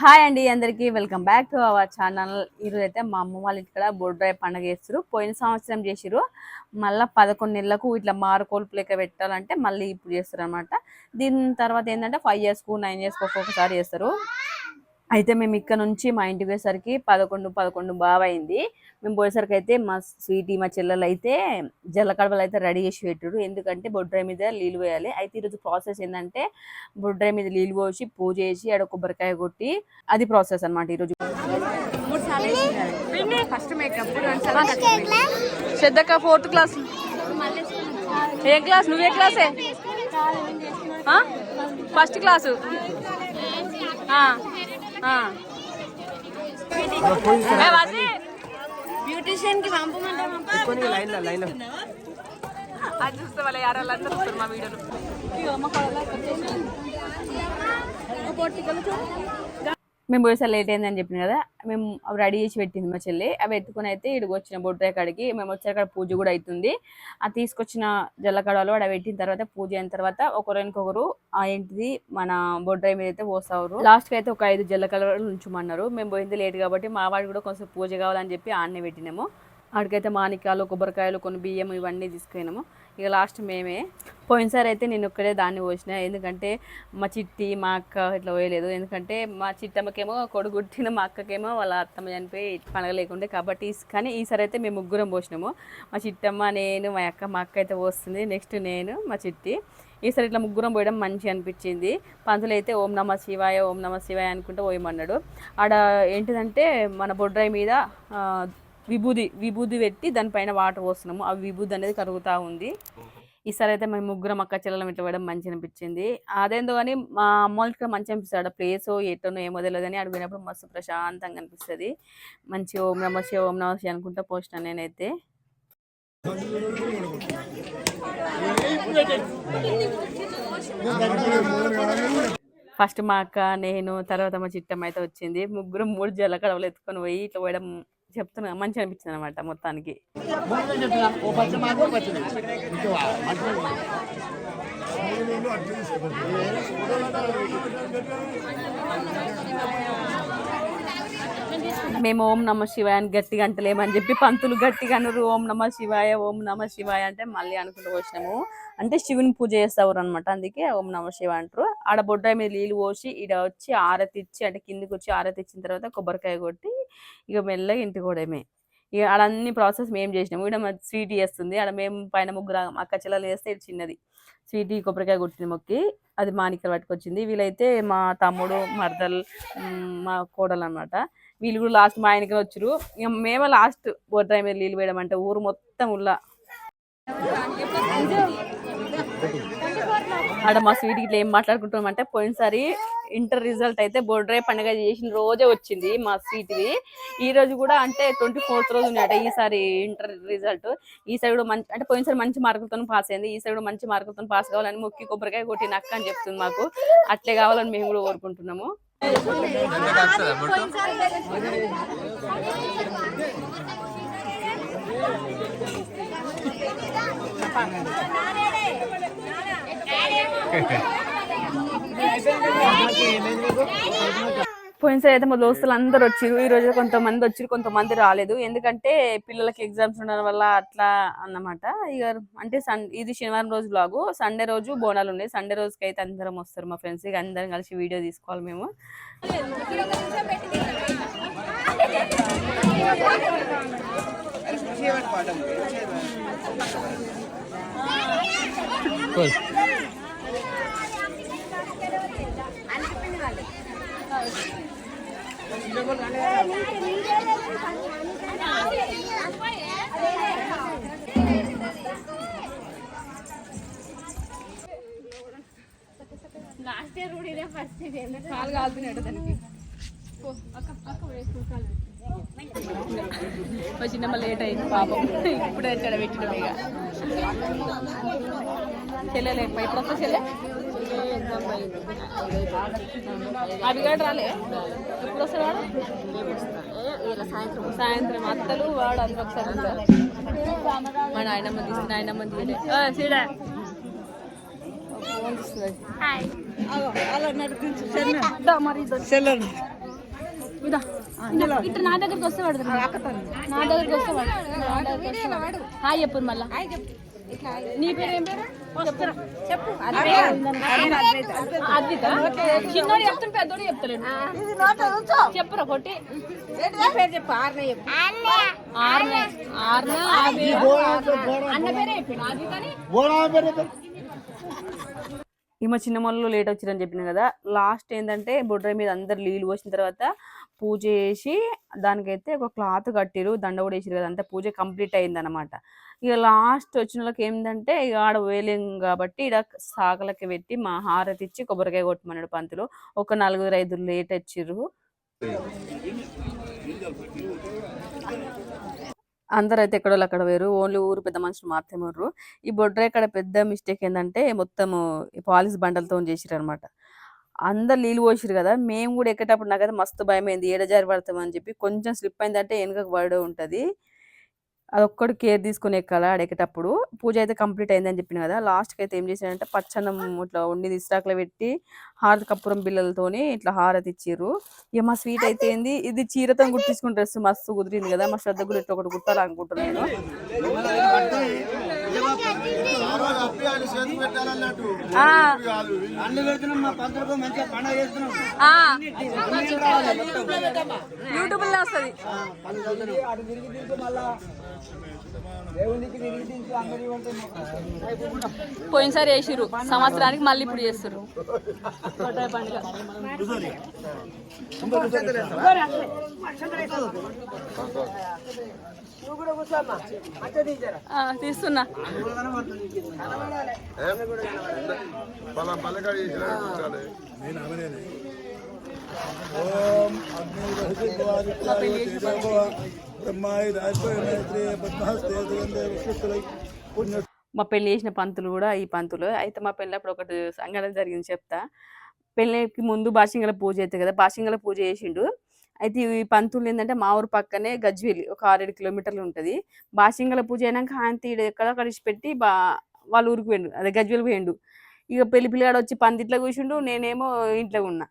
Hi అండి అందరికీ welcome back to our channel. ఈరోజు అయితే మా అమ్మ వాళ్ళ ఇక్కడ బొడ్రాయి పండుగ చేస్తారు పోయిన సంవత్సరం చేసిరు మళ్ళీ పదకొండు నెలలకు ఇట్లా మారుకోల్పు లెక్క పెట్టాలంటే మళ్ళీ ఇప్పుడు చేస్తారు అనమాట దీని తర్వాత ఏంటంటే ఫైవ్ ఇయర్స్కు నైన్ ఇయర్స్కి ఒక్కొక్కసారి చేస్తారు. అయితే మేము ఇక్కడ నుంచి మా ఇంటికి పోయేసరికి పదకొండు పదకొండు బాగా అయింది. మేము పోయేసరికి అయితే మా స్వీటీ మా చెల్లెలు అయితే జల్లకడవలు అయితే రెడీ చేసి పెట్టారు ఎందుకంటే బొడ్రాయి మీద నీళ్ళు పోయాలి. అయితే ఈరోజు ప్రాసెస్ ఏంటంటే బొడ్రాయి మీద నీళ్ళు పోసి పూజ చేసి ఆడ కొబ్బరికాయ కొట్టి అది ప్రాసెస్ అనమాట ఈరోజు ఫస్ట్ మేకప్ శ్రద్ధక్క ఫోర్త్ క్లాస్. ఏ క్లాస్? నువ్వే క్లాసే? First class. బ్యూటిషియన్కి పంపమంటే అది చూస్తే వాళ్ళ యారాలు అందరూ వస్తారు మా వీడియోలు మేము పోయేసారి లేట్ అయిందని చెప్పిన కదా మేము అవి రెడీ చేసి పెట్టింది మా చెల్లి. అవి ఎత్తుకుని అయితే ఇక్కడికి వచ్చిన బొడ్రాయి కాడికి మేము వచ్చే కాడ పూజ కూడా అవుతుంది ఆ తీసుకొచ్చిన జల్లకడవలు అక్కడ పెట్టిన తర్వాత పూజ అయిన తర్వాత ఒకరు ఇంకొకరు ఆ ఏంటిది మన బొడ్రాయి మీద అయితే పోస్తారు లాస్ట్కి అయితే ఒక ఐదు జల్లకడవలు ఉంచమన్నారు. మేము పోయింది లేట్ కాబట్టి మా వాడు కూడా కొంచెం పూజ కావాలని చెప్పి ఆడనే పెట్టినాము. ఆడికైతే మానికాయలు కొబ్బరికాయలు కొన్ని బియ్యం ఇవన్నీ తీసుకున్నాము ఇక లాస్ట్ మేమే పోయినసారి అయితే నేను ఒక్కడే దాన్ని పోసిన. ఎందుకంటే మా చిట్టి మా అక్క ఇట్లా పోయలేదు. ఎందుకంటే మా చిట్టమ్మకేమో కొడుగుట్టిన మా అక్కకేమో వాళ్ళ అత్తమ్మ చనిపోయి పండగ లేకుండే కాబట్టి కానీ ఈసారి అయితే మేము ముగ్గురం పోసినాము. మా చిట్టమ్మ నేను మా అక్క మా అక్క అయితే పోస్తుంది. నెక్స్ట్ నేను మా చిట్టి. ఈసారి ఇట్లా ముగ్గురం పోయడం మంచి అనిపించింది. పంతులు అయితే ఓం నమ శివాయ ఓం నమ శివాయ అనుకుంటే పోయమన్నాడు. ఆడ ఏంటిదంటే మన బొడ్రాయి మీద విభూది విభూది పెట్టి దానిపైన వాటర్ పోస్తున్నాము. ఆ విభూది అనేది కరుగుతూ ఉంది. ఈసారి అయితే మేము ముగ్గురం అక్క చెల్లెలం ఇట్లా పోయడం మంచి అనిపించింది. అదేందో కానీ మా అమ్మ ఇక్కడ మంచి అనిపిస్తుంది ఆడ ప్లేస్ ఎట్టనో ఏమో తెలియదు తెలియదని అడిగినప్పుడు మస్తు ప్రశాంతంగా అనిపిస్తుంది. మంచి ఓం నమ శివ ఓం నమ శివ అనుకుంటా పోస్టాను నేనైతే. ఫస్ట్ మా అక్క నేను తర్వాత మా చిట్టమ్మ అయితే వచ్చింది. ముగ్గురు మూడు జల్లకడవలు ఎత్తుకొని పోయి ఇట్లా పోయడం చెప్తున్నా మంచి అనిపించింది అనమాట మొత్తానికి. మేము ఓం నమ శివాయ అని గట్టిగా అంటలేమని చెప్పి పంతులు గట్టిగా అనరు ఓం నమ శివాయ ఓం నమ శివాయ అంటే మళ్ళీ అనుకుంటూ వచ్చినాము అంటే శివుని పూజ చేస్తారు అనమాట అందుకే ఓం నమ శివ అంటారు. ఆడ బొడ్డాయి మీద నీళ్ళు పోసి ఈడ వచ్చి ఆరతి ఇచ్చి అంటే కిందికి వచ్చి ఆరతి ఇచ్చిన తర్వాత కొబ్బరికాయ కొట్టి ఇక మెల్లగా ఇంటికి కూడామే ఇక ఆడ అన్ని ప్రాసెస్ మేము చేసినాము. ఇక్కడ మా స్వీట్ చేస్తుంది. ఆడ మేము పైన ముగ్గురు అక్క చెల్లెలు వేస్తే ఇది చిన్నది. స్వీట్ కొబ్బరికాయ కొట్టింది మొక్కి. అది మానికలు పట్టుకొచ్చింది. వీళ్ళైతే మా తమ్ముడు మరదల్ మా కోడలు అనమాట వీళ్ళు కూడా లాస్ట్ మా ఆయనకి వచ్చారు ఇక మేమే లాస్ట్ బొడ్రాయి మీద నీళ్ళు వేయడం అంటే ఊరు మొత్తం ఉల్లా. ఆడ మా స్వీట్ ఇట్లా ఏం మాట్లాడుకుంటున్నాం అంటే పోయినసారి ఇంటర్ రిజల్ట్ అయితే బొడ్రాయి పండుగ చేసిన రోజే వచ్చింది మా స్వీట్ది ఈ రోజు కూడా అంటే ట్వంటీ ఫోర్త్ రోజు ఉన్నాయట ఈసారి ఇంటర్ రిజల్ట్. ఈసారి కూడా మంచి అంటే పోయినసారి మంచి మార్కులతో పాస్ అయింది. ఈసారి కూడా మంచి మార్కులతో పాస్ కావాలని మొక్కి కొబ్బరికాయ కొట్టి నక్క అని చెప్తుంది మాకు. అట్లే కావాలని మేము కూడా కోరుకుంటున్నాము. ఏమైంది పోయినసారి అయితే మా దోస్తులు అందరు వచ్చారు. ఈ రోజు కొంతమంది వచ్చారు కొంతమంది రాలేదు. ఎందుకంటే పిల్లలకి ఎగ్జామ్స్ ఉండడం వల్ల అట్లా అన్నమాట. ఇక అంటే సన్ ఇది శనివారం రోజు బ్లాగు సండే రోజు బోనాలు ఉన్నాయి. సండే రోజుకి అయితే అందరం వస్తారు మా ఫ్రెండ్స్. ఇక అందరం కలిసి వీడియో తీసుకోవాలి మేము. లాస్ట్ ఇయర్ కూడా ఇదే పరిస్థితి కాలు కాలుతున్నాడు దానికి మా చిన్నమ్మ లేట్ అయింది పాపం ఇప్పుడే ఇక్కడ పెట్టినాం ఇక చెల్లెలే ఇప్పుడు వస్తా చెల్లె అవి కూడా రాలే. ఎప్పుడు వస్తాడు వాడు? సాయంత్రం. సాయంత్రం అత్తలు వాడు అందరూ ఒకసారి వస్తారు. మా నాయనమ్మ తీసుకుని నాయనమ్మ తీయలే. సీడా ఫోన్ తీస్తుంది హాయ్ అలా నడిపించు మరి ఇదా. ఇట్లా నా దగ్గరికి వస్తే పడుతుంది నా దగ్గరికి వస్తే పడు. హాయ్ చెప్పు మళ్ళా. నీ పేరు ఏం పేరు? చెప్పు. అద్విత చిన్నోడు చెప్తాను పెద్దోడు చెప్తలేడు. చెప్పురా పొట్టి పేరు చెప్పు ఆర్నే చెప్పు. ఆర్న. ఆర్న. ఆ పేరు అన్న పేరే చెప్పిండు అద్వితని ఈమె చిన్న మొలలో లేట్ వచ్చిరని చెప్పిన కదా లాస్ట్ ఏంటంటే బొడ్రాయి మీద అందరు నీళ్ళు పోసిన తర్వాత పూజ చేసి దానికైతే ఒక క్లాత్ కట్టిరు దండ కూడా వేసిరు కదా అంతే పూజ కంప్లీట్ అయింది అనమాట ఇక లాస్ట్ వచ్చిన వాళ్ళకి ఏంటంటే ఇక ఆడ వేలేం కాబట్టి ఇక సాగలకి పెట్టి మా హారతి ఇచ్చి కొబ్బరికాయ కొట్టమన్నాడు పంతులు. ఒక నలుగురు ఐదు లేట్ వచ్చిర్రు. అందరూ అయితే ఎక్కడో అక్కడ వేరు ఓన్లీ ఊరు పెద్ద మనుషులు మాత్రమే ఉర్రు ఈ బొడ్ర ఇక్కడ పెద్ద మిస్టేక్ ఏంటంటే మొత్తం పాలిస్ బండలతో చేసిరు అనమాట అందరు నీళ్ళు పోసిరు కదా మేము కూడా ఎక్కేటప్పుడు నాకైతే మస్తు భయం అయింది ఏడ పడతామని చెప్పి కొంచెం స్లిప్ అయిందంటే వెనుకకు పడే ఉంటది. అదొక్కటి కేర్ తీసుకుని ఎక్కాలి ఆడ ఎక్కేటప్పుడు పూజ అయితే కంప్లీట్ అయిందని చెప్పిన కదా లాస్ట్కి అయితే ఏం చేశారంటే పచ్చన్నం ఇట్లా వండి ఇస్టాక్లో పెట్టి హారతి కప్పురం బిల్లలతోని ఇట్లా హారతి ఇచ్చిర్రు. ఇక మా స్వీట్ అయితే ఏంది ఇది చీరతో గుర్తించుకున్న డ్రెస్ మస్తు కుదిరింది కదా మా శ్రద్ధ కూడా ఇట్లా ఒకటి కుట్టాలనుకుంటున్నాను ఆ. ఆ. యూట్యూబ్లో వస్తుంది. పోయినసారి వేసిర్రు. సంవత్సరానికి మళ్ళీ ఇప్పుడు చేస్తారు తీస్తున్నా. ఓం పద్మహస్తే పుణ్య మా పెళ్ళి చేసిన పంతులు కూడా ఈ పంతులు. అయితే మా పెళ్ళప్పుడు ఒకటి సంఘటన జరిగింది చెప్తా. పెళ్ళికి ముందు బాషింగల పూజ అవుతుంది కదా బాషింగల పూజ చేసిండు. అయితే ఈ పంతులు ఏంటంటే మా ఊరు పక్కనే గజ్వేలి ఒక ఆరేడు కిలోమీటర్లు ఉంటుంది. బాషింగల పూజ అయినాక ఆయన ఎక్కడో కలిసి పెట్టి బా వాళ్ళ ఊరికి పోయిండు. అదే గజ్వేలు పోయిండు. ఇక పెళ్ళి పిల్లగాడు వచ్చి పందిట్లో కూర్చుండు నేనేమో ఇంట్లో ఉన్నా.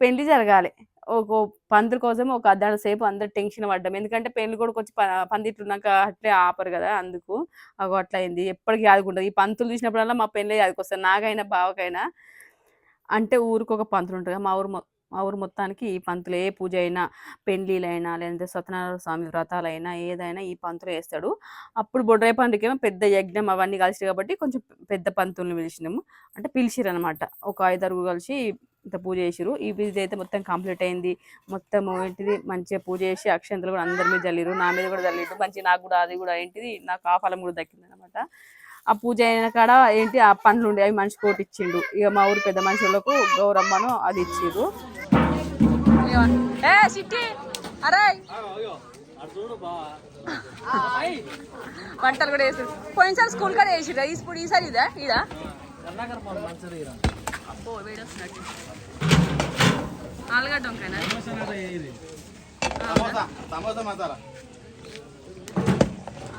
పెళ్ళి జరగాలి. ఒక పంతుల కోసం ఒక అర్ధ సేపు అందరు టెన్షన్ పడ్డాం. ఎందుకంటే పెళ్ళి కూడా వచ్చి ప- పందిట్లు ఉన్నాక అట్లే ఆపరు కదా అందుకు. అగో అట్లా అయింది. ఎప్పటికీ ఆదుకుంటుంది ఈ పంతులు చూసినప్పుడల్లా మా పెళ్ళి ఆదుకొస్తారు నాకైనా బావకైనా అంటే ఊరికి ఒక పంతులు ఉంటుంది మా ఊరు మా ఊరు మొత్తానికి ఈ పంతులు ఏ పూజ అయినా పెండ్లీలైనా లేదంటే సత్యనారాయణ స్వామి వ్రతాలైనా ఏదైనా ఈ పంతులు వేస్తాడు. అప్పుడు బొడ్రాయి పండుగేమో పెద్ద యజ్ఞం అవన్నీ కలిసి కాబట్టి కొంచెం పెద్ద పంతుల్ని పిలిచినాము. అంటే పిలిచిరు అనమాట ఒక ఐదారు కలిసి ఇంత పూజ చేసిరు ఈ పూజ అయితే మొత్తం కంప్లీట్ అయింది. మొత్తం ఏంటిది మంచిగా పూజ చేసి అక్షంతలు కూడా అందరి మీద చల్లిరు నా మీద కూడా చల్లిరు మంచి నాకు కూడా అది కూడా ఏంటిది నాకు ఆ ఫలం కూడా దక్కింది అనమాట ఆ పూజ అయిన కాడ ఏంటి ఆ పండ్లు ఉండే అవి మనిషి కోటి ఇచ్చిండు ఇక మా ఊరు పెద్ద మనుషులకు గౌరమ్మను అది ఇచ్చిర్రు ఏ సిట్టి! అరే! వంటలు కూడా వేసారు పోయినసారి స్కూల్ కాడ వేసిరా ఇప్పుడు ఈసారి ఇదా? ఇదా? అబ్బో వేడి వస్తున్నట్టు ఆలుగడ్డ వంకాయనా? సమోసా మసాలా.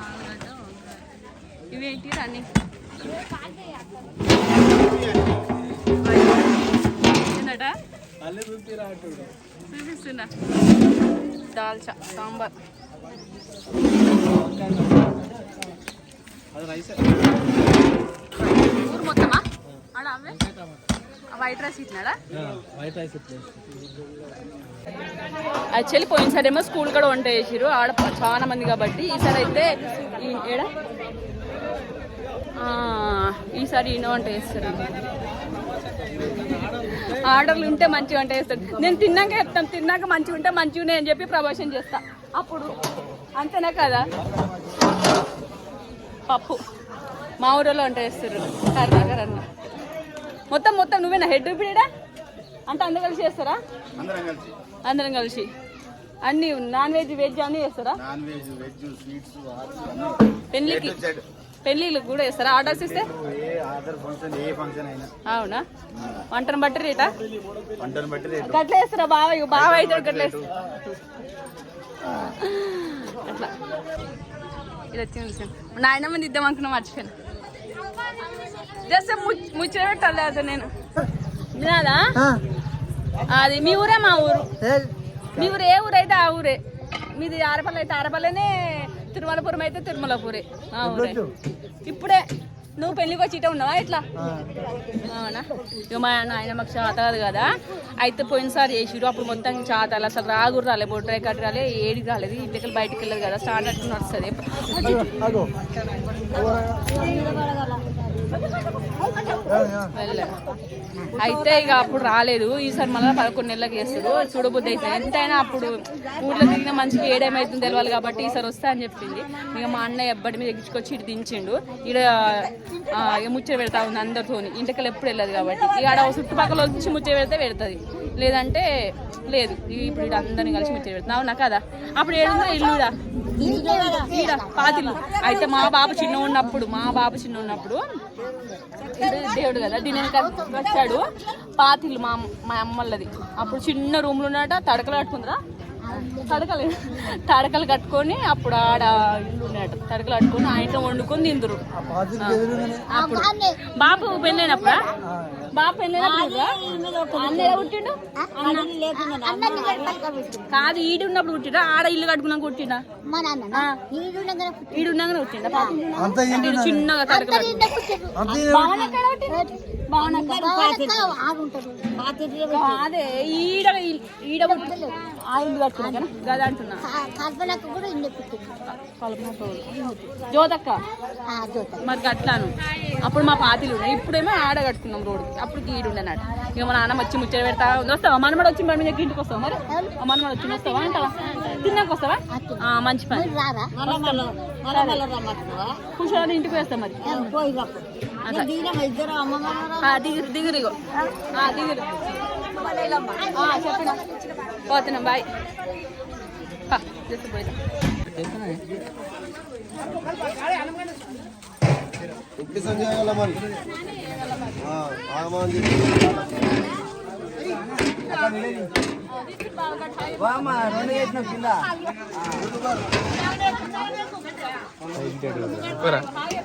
ఆలుగడ్డ వంకాయ. ఇవేంటి అన్ని చూపిస్తున్నా. దాల్చా సాంబార్. ఊరు మొత్తమా? వైట్ రైస్ ఇచ్చినాడా? యాక్చువల్లీ పోయినసారి ఏమో స్కూల్ కూడా వంట చేసిరు ఆడ చాలా మంది కాబట్టి ఈసారి అయితే ఈ ఏడ? ఆ, ఈసారి ఈయన వంట చేస్తారు? ఆర్డర్లు ఉంటే మంచిగా వంట చేస్తాడు నేను తిన్నాక చెప్తాను తిన్నాక మంచిగా ఉంటే మంచిగా ఉన్నాయి అని చెప్పి ప్రమోషన్ చేస్తా. అప్పుడు. అంతేనా కదా? పప్పు. మా ఊరిలో వంట చేస్తారు. కర్ణాకర్ అన్న మొత్తం మొత్తం నువ్వేనా హెడ్ పీరియడా అంటే అందరు కలిసి చేస్తారా? అందరం కలిసి. అన్ని నాన్ వెజ్ వెజ్ అన్ని చేస్తారా? పెళ్ళికి పెళ్ళిళ్ళకి కూడా చేస్తారా? ఆర్డర్స్ ఇస్తే? అవునా? వంటను బట్టి రేటా? గట్ల బాగా అయితే గట్ల వేస్తా అట్లా. ఇది వచ్చింది నాయనమ్మ ఇద్దాం అనుకున్నా మర్చిపోయాను. జస్ట్ ముచ్చట పెట్టలేదు నేను వినాదా అది మీ ఊరే మా ఊరు మీ ఊరు ఏ ఊరు అయితే ఆ ఊరే మీది ఆరపల్లి అయితే ఆరపల్లెనే తిరుమలపురం అయితే తిరుమలపురే ఆ ఊరే ఇప్పుడే. నువ్వు పెళ్ళికి వచ్చి ఇటే ఉన్నావా? ఇట్లా అవునా? ఇక మా నాయన మాకు చేత కాదు కదా. అయితే పోయినసారి చేసిరు అప్పుడు మొత్తం చేతాలు అసలు రాగురు రాలే బొడ్రాయి కట్టి రాలే ఏడికి రాలేదు. ఇంటికి బయటికి వెళ్ళదు కదా స్టాండర్డ్ నడుస్తుంది. అయితే ఇక అప్పుడు రాలేదు. ఈసారి మళ్ళీ పదకొండు నెలలకు చేస్తారు చూడబుద్ధి అయితే ఎంతైనా అప్పుడు ఊర్లో తిరిగిన మంచిగా ఏడేమైతుంది తెలియాలి కాబట్టి ఈసారి వస్తా అని చెప్పింది. ఇక మా అన్నయ్య ఎప్పటి మీద ఎక్కించుకొచ్చి ఇటు దించిండు. ఇక ముచ్చట పెడతా ఉంది అందరితో ఇంటికి ఎప్పుడు వెళ్ళదు కాబట్టి. ఇక ఆడ చుట్టుపక్కల వచ్చి ముచ్చట పెడితే పెడుతుంది. లేదంటే లేదు ఇప్పుడు ఇక్కడ అందరిని కలిసి ముచ్చట పెడుతుంది అవునా కదా? అప్పుడు ఏడుందో? ఇల్లుడా ఈడ? పాతిల్లు అయితే మా బాబు చిన్న ఉన్నప్పుడు మా బాబు చిన్న ఉన్నప్పుడు ఇది దేవుడు కదా దీని వచ్చాడు. పాతిల్లు మా మా అమ్మలది. అప్పుడు చిన్న రూమ్లో ఉన్నట తడకలు కట్టుకుందిరా తడకలు తడకలు కట్టుకొని అప్పుడు ఆడ ఇల్లు ఉన్నాడు తడకలు కట్టుకొని ఆ ఇంట్లో వండుకొని తిందురు. అప్పుడు. బాబు పెళ్ళైనప్పుడా? బాబు పుట్టిండు. కాదు ఈడు ఉన్నప్పుడు పుట్టిండా ఆడ ఇల్లు కట్టుకున్నాక. ఈడుండగానే ఈడు పుట్టిండా. చిన్నగా అదే ఈడ ఈడ పుట్టి ఆ ఇల్లు కట్టుకున్నా గదా అంటున్నా. కల్పనకు కూడా ఇల్లు పుట్టింది. జ్యోతక్క? ఆ, జ్యోత మరి అట్లాను అప్పుడు మా పాతిలు ఉన్నాయి. ఇప్పుడేమో ఆడ కట్టుకున్నాం రోడ్డుకి అప్పుడు ఈడు ఉండేనాడు ఇక మా నాన్న వచ్చి ముచ్చట పెడతా ఉంది. వస్తావా? మనమడ వచ్చి మన మీద ఇంటికి వస్తావా మరి? మనమడ వచ్చి వస్తావా? అంటావా? తిన్నాక వస్తావా? మంచి పని. కూర్చొని ఇంటికి వేస్తాం మరి. దిగురు దిగురు ఇగో. ఆ, దిగురు. ఆ, చెప్పిన పోతున్నాం బాయ్. ఇప్పుడు సంజయ్ మరి. ఆగమని చెప్పి ఏ, రెండు రెండు ఇయ్యకుర్రా, ఏ.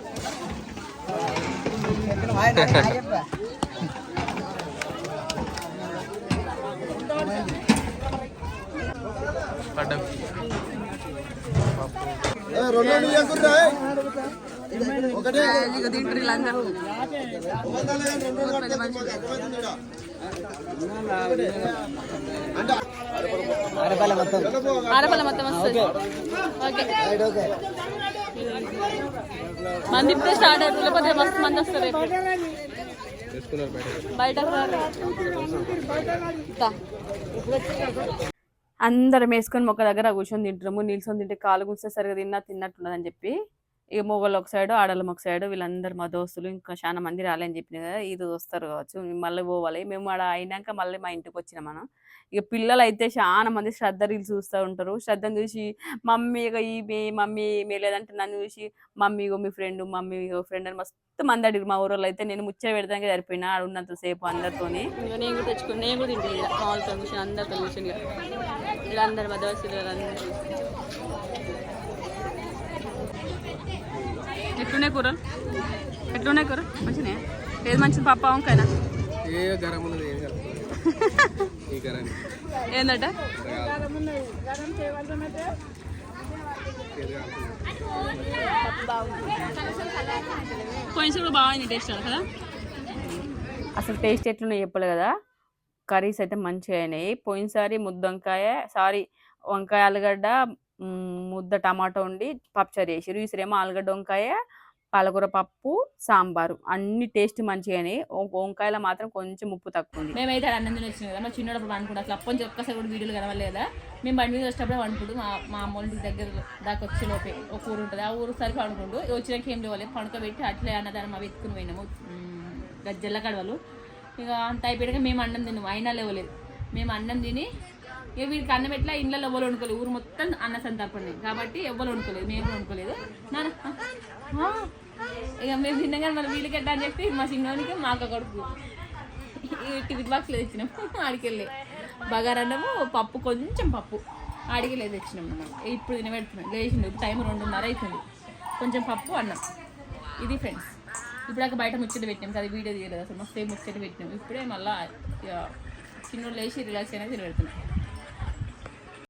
ఒకటే తింటారు వీళ్ళందరూ మొత్తం వస్తుంది ఓకే మంది ఇప్పుడే స్టార్ట్ అవుతుంది లేకపోతే మస్తు మంది వస్తారు. బయట అందరం వేసుకొని ఒక దగ్గర కూర్చొని తింటాము నిల్చొని తింటే కాలు గుంస్తే సరిగా తిన్నా తిన్నట్టున్నదని చెప్పి. ఇక మొగలు ఒక సైడు ఆడలం ఒక సైడు వీళ్ళందరూ మా దోస్తులు ఇంకా చాలా మంది రాలేని చెప్పిన కదా ఇది వస్తారు కావచ్చు మళ్ళీ పోవాలి. మేము ఆడ అయినాక మళ్ళీ మా ఇంటికి వచ్చినాం మనం. ఇక పిల్లలు అయితే చాలా మంది శ్రద్ధ రీల్స్ చూస్తూ ఉంటారు. శ్రద్ధను చూసి మమ్మీ ఇక ఈ మీ- మమ్మీ మీ లేదంటే నన్ను చూసి మమ్మీ ఇగో మీ ఫ్రెండ్ మమ్మీ ఇగో ఫ్రెండ్ అని మస్తు మంది అడిగారు మా ఊరోళ్ళు అయితే. నేను ముచ్చట పెడతానికి సరిపోయినా ఆడ ఉన్నంత సేపు అందరితోని. నేను కూడా తెచ్చుకుని నేను కూడా కూర్చొని అందరితో కూర్చొని వీళ్ళందరూ మా దోస్తులు వీళ్ళందరూ ఎట్లున్నాయి కూరలు ఎట్లున్నాయి కూర? మంచినే? ఏది మంచిది పప్ప వంకాయనా? ఏందట? కొంచెం కూడా బాగుంది టేస్ట్ కదా? అసలు టేస్ట్ ఎట్లున్నాయి చెప్పలే కదా? కర్రీస్ అయితే మంచిగా అయినాయి. పోయినసారి ముద్ద వంకాయ సారీ వంకాయ ఆలుగడ్డ ముద్ద టమాటో ఉండి పప్పుచారు చేసారు ఈసారేమో ఆలుగడ్డ వంకాయ పాలకూర పప్పు సాంబారు. అన్ని టేస్ట్ మంచిగా వంకాయలో మాత్రం కొంచెం ఉప్పు తక్కువ ఉంది మేమైతే అన్నం తిని వచ్చినాం కదా. మా చిన్నప్పుడు అనుకుంటా అసలు అప్పని ఒక్కసారి కూడా వీడియోలు కనవలేదా మేము బండి మీద వచ్చేటప్పుడు వండుకుంటూ మా మా అమ్మోళ్ళ దగ్గర దాకా వచ్చే లోపే ఒక ఊరు ఉంటుంది. ఆ ఊరు సరికి వండుకుంటూ వచ్చినాక ఏం లేవాలి. పడుకోబెట్టి అట్లే అన్నదానం అవి ఎత్తుకుని పోయినాము. గజ్జల్ల కడవలు. ఇక అంత అయిపోయాక మేము అన్నం తిన్నాము. అయినా లేవలేదు. మేము అన్నం తిని ఇక వీడికి అన్నం ఎట్లా? ఇళ్ళలో ఎవ్వరు వండుకోలేదు. ఊరు మొత్తం అన్న సంతర్పణ కాబట్టి ఎవ్వరు వండుకోలేదు. మేము వండుకోలేదు. నాన్న ఇక మేము తిన్నాం మళ్ళీ వీళ్ళకి ఎట్లా అని చెప్పి మా సింగానికి మా అక్క కొడుకు. ఈ టిఫిన్ బాక్స్లో తెచ్చినాం. ఆడికెళ్ళి. బగారన్నము పప్పు కొంచెం పప్పు. ఆడికెళ్ళి తెచ్చినాం మనం ఇప్పుడు తినబెడుతున్నాం. లేచిండు. టైం రెండున్నర అవుతుంది కొంచెం పప్పు అన్నం. ఇది ఫ్రెండ్స్. ఇప్పుడాక బయట ముచ్చట పెట్టినాం. కదా వీడియో తీయలేదు అసలు. మస్తు ముచ్చట పెట్టినాం. ఇప్పుడే మళ్ళీ చిన్నోళ్ళు లేచి రిలాక్స్ అయినా తినబెడుతున్నాం.